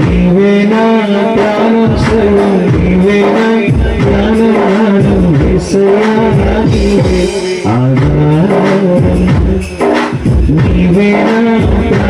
నీవేనా జ్ఞానం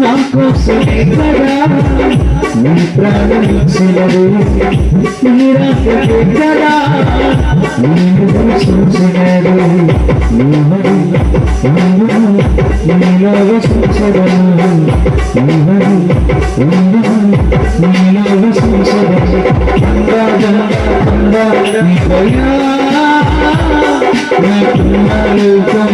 నా కోసమే నీ ప్రాణం ఇచ్చినది నీ చూసినది నీవరి నీలాగ చూసదను నీవరి నీలాగ చూసదను అందా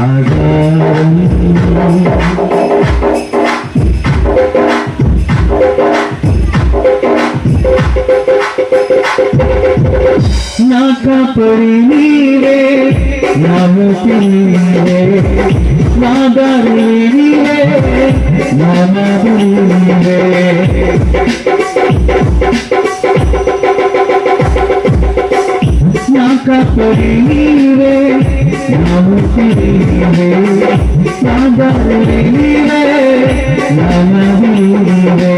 ఆధారం నా కాపరి నీవే నా ముఖి నీవే నా దారి కపడి నీవే నా కాపరి నీవే నా నీవే నా దారి నీవే నా నది నీవే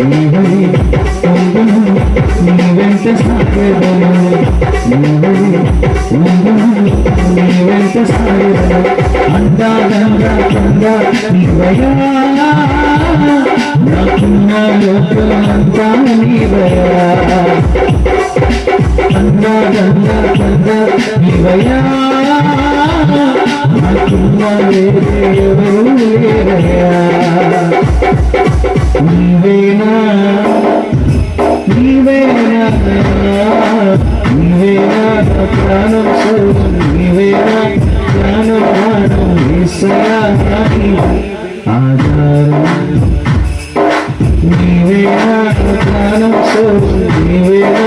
నీవే పొందును నీ వెంట సాగదను నీవే పొందును నీ వెంట సాగదను అందాదంగా కందా నీవయా నాకున్న లోకమంతా నీవయా నీవేనా నీవేనా నీవేనా ప్రాణం సర్వం నీవేనా ప్రాణం ప్రాణం ఈసయా ఆధారం నీవేనా ప్రాణం నీవేనా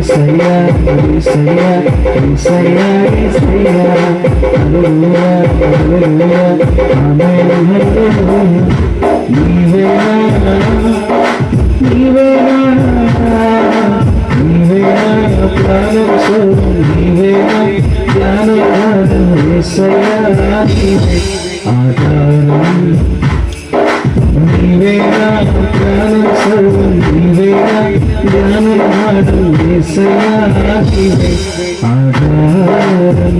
యేసయ్యా యేసయ్యా యేసయ్యా యేసయ్యా హల్లెలూయా హల్లెలూయా ఆమేన్ హల్లెలూయా నీవేనా నీవేనా నీవేనా ప్రాణం సర్వం నీవేనా జ్ఞానం జ్ఞానం యేసయ్యా నీవే ఆధారం నీవేనా ప్రాణం ആടും ആധാരം